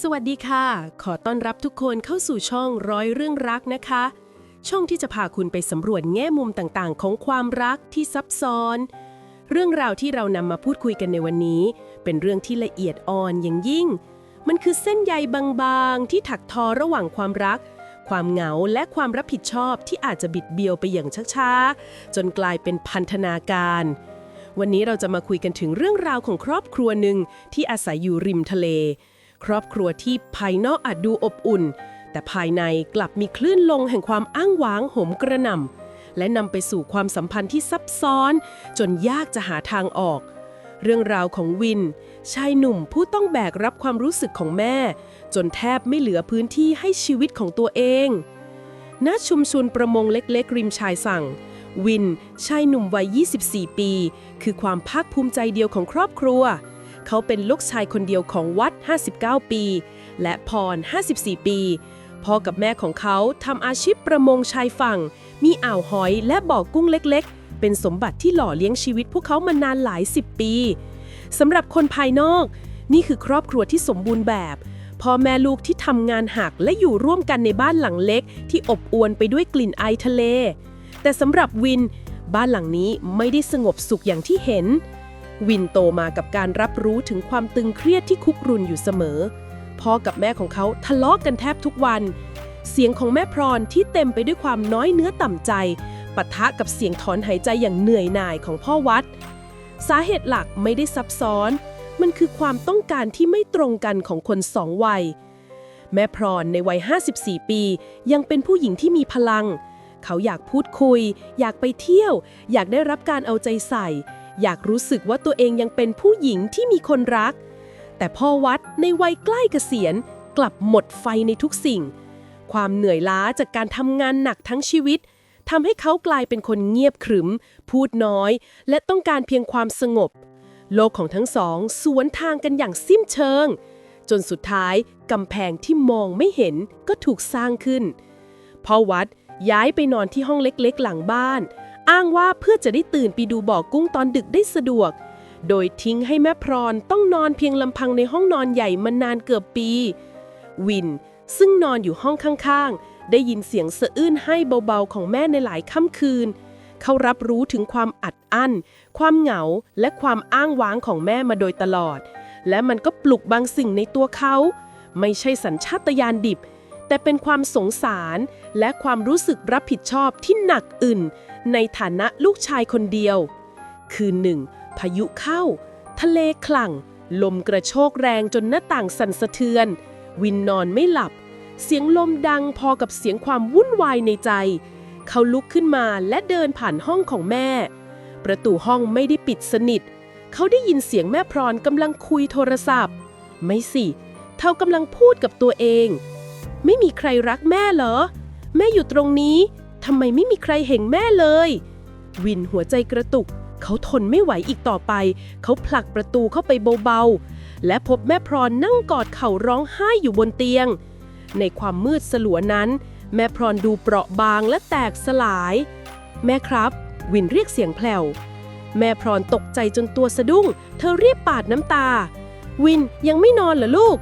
สวัสดีค่ะ ขอต้อนรับทุกคนเข้าสู่ช่องร้อยเรื่องรักนะคะ ช่องที่จะพาคุณไปสำรวจแง่มุมต่างๆ ของความรักที่ซับซ้อน เรื่องราวที่เรานำมาพูดคุยกันในวันนี้ เป็นเรื่องที่ละเอียดอ่อนอย่างยิ่ง มันคือเส้นใยบางๆ ที่ถักทอระหว่างความรัก ความเหงาและความรับผิดชอบที่อาจจะบิดเบี้ยวไปอย่างช้าๆ จนกลายเป็นพันธนาการ วันนี้เราจะมาคุยกันถึงเรื่องราวของครอบครัวหนึ่งที่อาศัยอยู่ริมทะเล ครอบครัวที่ภายนอกอาจดูอบอุ่น แต่ภายในกลับมีคลื่นลงแห่งความอ้างว้างโหมกระหน่ำและนำไปสู่ความสัมพันธ์ที่ซับซ้อน จนยากจะหาทางออก เรื่องราวของวิน ชายหนุ่มผู้ต้องแบกรับความรู้สึกของแม่ จนแทบไม่เหลือพื้นที่ให้ชีวิตของตัวเองณชุมชนประมงเล็กๆ ริมชายฝั่ง วิน ชายหนุ่มวัย 24 ปี คือความภาคภูมิใจเดียวของครอบครัว เขาเป็นลูกชายคนเดียวของวัด 59 ปี และพร 54 ปี พ่อกับแม่ของเขาทำอาชีพประมงชายฝั่ง มีอ่าวหอยและบ่อกุ้งเล็กๆ เป็นสมบัติที่หล่อเลี้ยงชีวิตพวกเขามานานหลายสิบปีสำหรับคนภายนอก นี่คือครอบครัวที่สมบูรณ์แบบพ่อแม่ลูกที่ทำงานหักและอยู่ร่วมกันในบ้านหลังเล็ก ที่อบอวลไปด้วยกลิ่นไอทะเล แต่สำหรับวิน บ้านหลังนี้ไม่ได้สงบสุขอย่างที่เห็น วินโตมากับการรับรู้ถึงความตึงเครียดที่คุกรุนอยู่เสมอ พ่อกับแม่ของเขาทะเลาะกันแทบทุกวัน เสียงของแม่พรนที่เต็มไปด้วยความน้อยเนื้อต่ำใจปะทะกับเสียงถอนหายใจอย่างเหนื่อยหน่ายของพ่อวัด สาเหตุหลักไม่ได้ซับซ้อน มันคือความต้องการที่ไม่ตรงกันของคนสองวัย แม่พรในวัย 54 ปี ยังเป็นผู้หญิงที่มีพลัง เขาอยากพูดคุย อยากไปเที่ยว อยากได้รับการเอาใจใส่ อยากรู้สึกว่าตัวเองยังเป็นผู้หญิงที่มีคนรัก แต่พ่อวัดในวัยใกล้เกษียณกลับหมดไฟในทุกสิ่ง ความเหนื่อยล้าจากการทำงานหนักทั้งชีวิตทำให้เขากลายเป็นคนเงียบขรึม พูดน้อย และต้องการเพียงความสงบ โลกของทั้งสองสวนทางกันอย่างสิ้นเชิง จนสุดท้ายกำแพงที่มองไม่เห็นก็ถูกสร้างขึ้นพ่อวัดย้ายไปนอนที่ห้องเล็กๆ หลังบ้าน อ้างว่าเพื่อจะได้ตื่นไปดูบ่อกุ้งตอนดึกได้สะดวก โดยทิ้งให้แม่พรอนต้องนอนเพียงลำพังในห้องนอนใหญ่มานานเกือบปี วิน ซึ่งนอนอยู่ห้องข้างๆ ได้ยินเสียงสะอื้นให้เบาๆของแม่ในหลายค่ำคืน เขารับรู้ถึงความอัดอั้น ความเหงา และความอ้างว้างของแม่มาโดยตลอด และมันก็ปลุกบางสิ่งในตัวเขา ไม่ใช่สัญชาตญาณดิบ แต่เป็นความสงสาร และความรู้สึกรับผิดชอบที่หนักอื่น ในฐานะลูกชายคนเดียว คืนหนึ่งพายุเข้า ทะเลคลั่ง ลมกระโชกแรงจนหน้าต่างสั่นสะเทือน วินนอนไม่หลับ เสียงลมดังพอกับเสียงความวุ่นวายในใจ เขาลุกขึ้นมาและเดินผ่านห้องของแม่ ประตูห้องไม่ได้ปิดสนิท เขาได้ยินเสียงแม่พรอนกำลังคุยโทรศัพท์ ไม่สิเธอกำลังพูดกับตัวเอง ไม่มีใครรักแม่เหรอ แม่อยู่ตรงนี้ ทำไมไม่มีใครเห็นแม่เลย วินหัวใจกระตุก เขาทนไม่ไหวอีกต่อไป เขาผลักประตูเข้าไปเบาๆ และพบแม่พรนั่งกอดเข่าร้องไห้อยู่บนเตียง ในความมืดสลัวนั้น แม่พรดูเปราะบางและแตกสลาย แม่ครับ วินเรียกเสียงแผ่วแม่พรตกใจจนตัวสะดุ้ง เธอรีบปาดน้ำตา วินยังไม่นอนเหรอลูก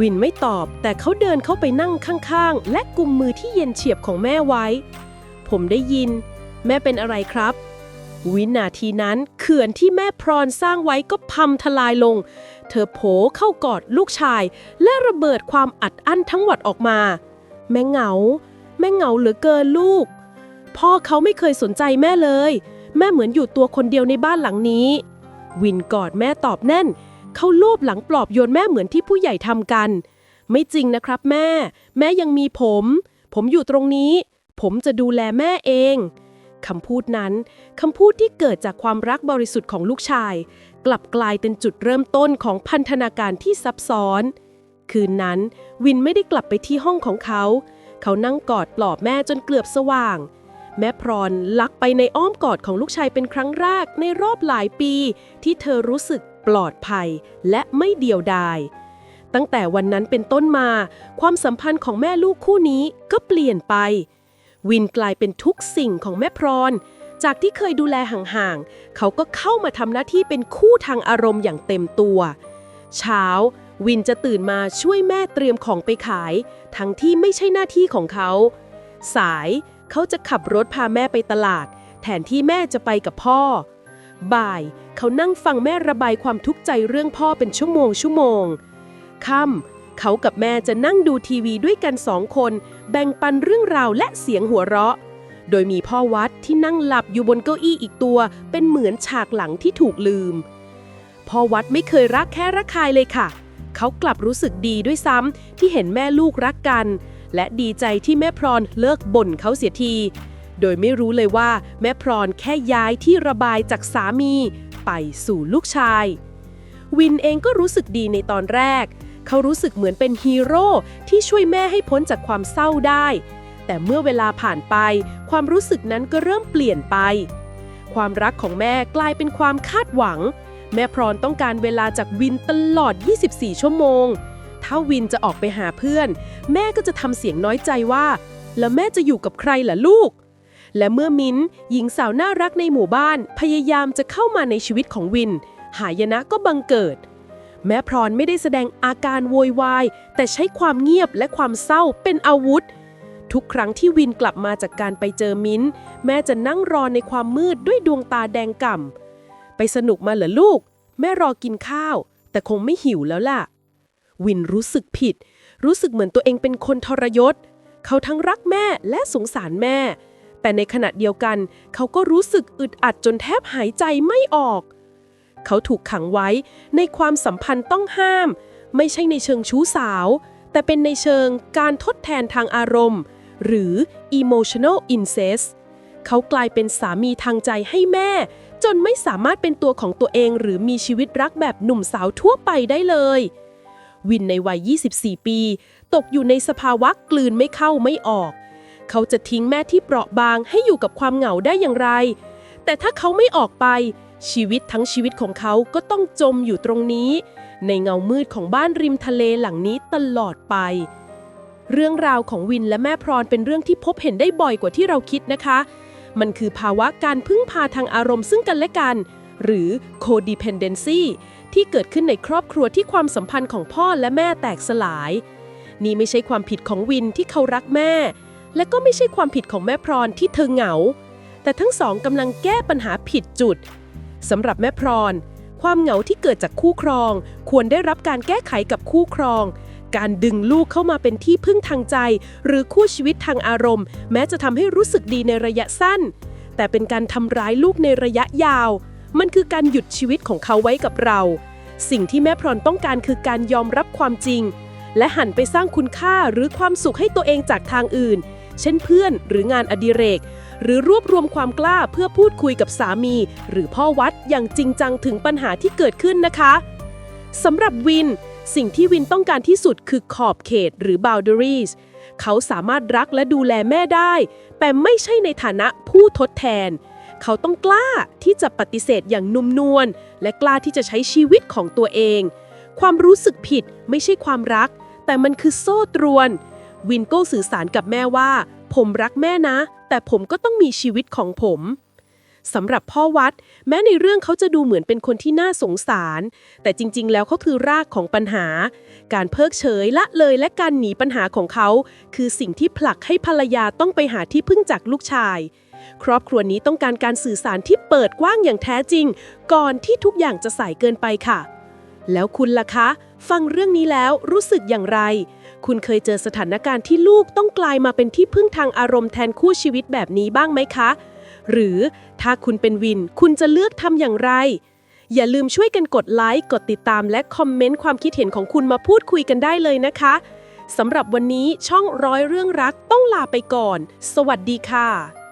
วินไม่ตอบ แต่เขาเดินเข้าไปนั่งข้างๆ และกุมมือที่เย็นเฉียบของแม่ไว้ ผมได้ยิน แม่เป็นอะไรครับ วินาทีนั้นเขื่อนที่แม่พรอนสร้างไว้ก็พังทลายลง เธอโผเข้ากอดลูกชาย และระเบิดความอัดอั้นทั้งหมดออกมา แม่เหงา แม่เหงาเหลือเกินลูก พ่อเขาไม่เคยสนใจแม่เลย แม่เหมือนอยู่ตัวคนเดียวในบ้านหลังนี้ วินกอดแม่ตอบแน่น เขาลูบหลังปลอบโยนแม่เหมือนที่ผู้ใหญ่ทำกัน ไม่จริงนะครับแม่ แม่ยังมีผม ผมอยู่ตรงนี้ ผมจะดูแลแม่เองคำพูดนั้นคำพูดที่เกิดจากความรักบริสุทธิ์ของลูกชาย กลับกลายเป็นจุดเริ่มต้นของพันธนาการที่ซับซ้อน คืนนั้นวินไม่ได้กลับไปที่ห้องของเขา เขานั่งกอดปลอบแม่จนเกือบสว่าง แม่พรอนลักไปในอ้อมกอดของลูกชายเป็นครั้งแรกในรอบหลายปี ที่เธอรู้สึก ปลอดภัย และไม่เดียวดาย ตั้งแต่วันนั้นเป็นต้นมา ความสัมพันธ์ของแม่ลูกคู่นี้ก็เปลี่ยนไป วินกลายเป็นทุกสิ่งของแม่พรจากที่เคยดูแลห่างๆ เขาก็เข้ามาทำหน้าที่เป็นคู่ทางอารมณ์อย่างเต็มตัว เช้า วินจะตื่นมาช่วยแม่เตรียมของไปขาย ทั้งที่ไม่ใช่หน้าที่ของเขา สายเขาจะขับรถพาแม่ไปตลาด แทนที่แม่จะไปกับพ่อ บ่าย เขานั่งฟังแม่ระบายความทุกข์ใจเรื่องพ่อเป็นชั่วโมงชั่วโมง ค่ำเขากับแม่จะนั่งดูทีวีด้วยกันสองคน แบ่งปันเรื่องราวและเสียงหัวเราะ โดยมีพ่อวัดที่นั่งหลับอยู่บนเก้าอี้อีกตัว เป็นเหมือนฉากหลังที่ถูกลืม พ่อวัดไม่เคยรักแค่รักใครเลยค่ะ เขากลับรู้สึกดีด้วยซ้ำที่เห็นแม่ลูกรักกัน และดีใจที่แม่พรเลิกบ่นเขาเสียที โดยไม่รู้เลยว่าแม่พรอนแค่ย้ายที่ระบายจากสามี ไปสู่ลูกชาย วินเองก็รู้สึกดีในตอนแรก เขารู้สึกเหมือนเป็นฮีโร่ที่ช่วยแม่ให้พ้นจากความเศร้าได้ แต่เมื่อเวลาผ่านไป ความรู้สึกนั้นก็เริ่มเปลี่ยนไป ความรักของแม่กลายเป็นความคาดหวัง แม่พรอนต้องการเวลาจากวินตลอด 24 ชั่วโมงถ้าวินจะออกไปหาเพื่อน แม่ก็จะทำเสียงน้อยใจว่า แล้วแม่จะอยู่กับใครล่ะลูก และเมื่อมิ้นหญิงสาวน่ารักในหมู่บ้าน พยายามจะเข้ามาในชีวิตของวิน หายนะก็บังเกิด แม้พรไม่ได้แสดงอาการโวยวาย แต่ใช้ความเงียบและความเศร้าเป็นอาวุธ ทุกครั้งที่วินกลับมาจากการไปเจอมิ้น แม่จะนั่งรอในความมืดด้วยดวงตาแดงก่ำไปสนุกมาเหรอลูก แม่รอกินข้าว แต่คงไม่หิวแล้วล่ะ วินรู้สึกผิด รู้สึกเหมือนตัวเองเป็นคนทรยศ เขาทั้งรักแม่และสงสารแม่ แต่ในขณะเดียวกัน เขาก็รู้สึกอึดอัดจนแทบหายใจไม่ออก เขาถูกขังไว้ในความสัมพันธ์ต้องห้าม ไม่ใช่ในเชิงชู้สาว แต่เป็นในเชิงการทดแทนทางอารมณ์ หรือ emotional incest เขากลายเป็นสามีทางใจให้แม่ จนไม่สามารถเป็นตัวของตัวเองหรือมีชีวิตรักแบบหนุ่มสาวทั่วไปได้เลย วินในวัย 24 ปี ตกอยู่ในสภาวะกลืนไม่เข้าไม่ออก เขาจะทิ้งแม่ที่เปราะบางให้อยู่กับความเหงาได้อย่างไร แต่ถ้าเขาไม่ออกไป ชีวิตทั้งชีวิตของเขาก็ต้องจมอยู่ตรงนี้ ในเงามืดของบ้านริมทะเลหลังนี้ตลอดไป เรื่องราวของวินและแม่พรเป็นเรื่องที่พบเห็นได้บ่อยกว่าที่เราคิดนะคะ มันคือภาวะการพึ่งพาทางอารมณ์ซึ่งกันและกัน หรือ codependency ที่เกิดขึ้นในครอบครัวที่ความสัมพันธ์ของพ่อและแม่แตกสลาย นี่ไม่ใช่ความผิดของวินที่เขารักแม่ และก็ไม่ใช่ความผิดของแม่พรนที่เธอเหงา แต่ทั้งสองกำลังแก้ปัญหาผิดจุดสำหรับแม่พรนความเหงาที่เกิดจากคู่ครอง ควรได้รับการแก้ไขกับคู่ครอง การดึงลูกเข้ามาเป็นที่พึ่งทางใจ หรือคู่ชีวิตทางอารมณ์ แม้จะทำให้รู้สึกดีในระยะสั้น แต่เป็นการทำร้ายลูกในระยะยาว มันคือการหยุดชีวิตของเขาไว้กับเรา สิ่งที่แม่พรนต้องการคือการยอมรับความจริง และหันไปสร้างคุณค่าหรือความสุขให้ตัวเองจากทางอื่น เช่นเพื่อนหรืองานอดิเรก หรือรวบรวมความกล้าเพื่อพูดคุยกับสามี หรือพ่อวัดอย่างจริงจังถึงปัญหาที่เกิดขึ้นนะคะสำหรับวิน สิ่งที่วินต้องการที่สุดคือขอบเขตหรือ boundaries เขาสามารถรักและดูแลแม่ได้ แต่ไม่ใช่ในฐานะผู้ทดแทน เขาต้องกล้าที่จะปฏิเสธอย่างนุ่มนวลและกล้าที่จะใช้ชีวิตของตัวเอง ความรู้สึกผิดไม่ใช่ความรัก แต่มันคือโซ่ตรวน วินโก้สื่อสารกับแม่ว่า ผมรักแม่นะ แต่ผมก็ต้องมีชีวิตของผมสำหรับพ่อวัด แม้ในเรื่องเขาจะดูเหมือนเป็นคนที่น่าสงสาร แต่จริง ๆ แล้วเขาคือรากของปัญหา การเพิกเฉยละเลยและการหนีปัญหาของเขา คือสิ่งที่ผลักให้ภรรยาต้องไปหาที่พึ่งจากลูกชาย ครอบครัวนี้ต้องการการสื่อสารที่เปิดกว้างอย่างแท้จริง ก่อนที่ทุกอย่างจะสายเกินไปค่ะ แล้วคุณล่ะคะ ฟังเรื่องนี้แล้วรู้สึกอย่างไร คุณเคยเจอสถานการณ์ที่ลูกต้องกลายมาเป็นที่พึ่งทางอารมณ์แทนคู่ชีวิตแบบนี้บ้างไหมคะ หรือถ้าคุณเป็นวิน คุณจะเลือกทำอย่างไร อย่าลืมช่วยกันกดไลค์ กดติดตามและคอมเมนต์ความคิดเห็นของคุณมาพูดคุยกันได้เลยนะคะสำหรับวันนี้ช่องร้อยเรื่องรักต้องลาไปก่อน สวัสดีค่ะ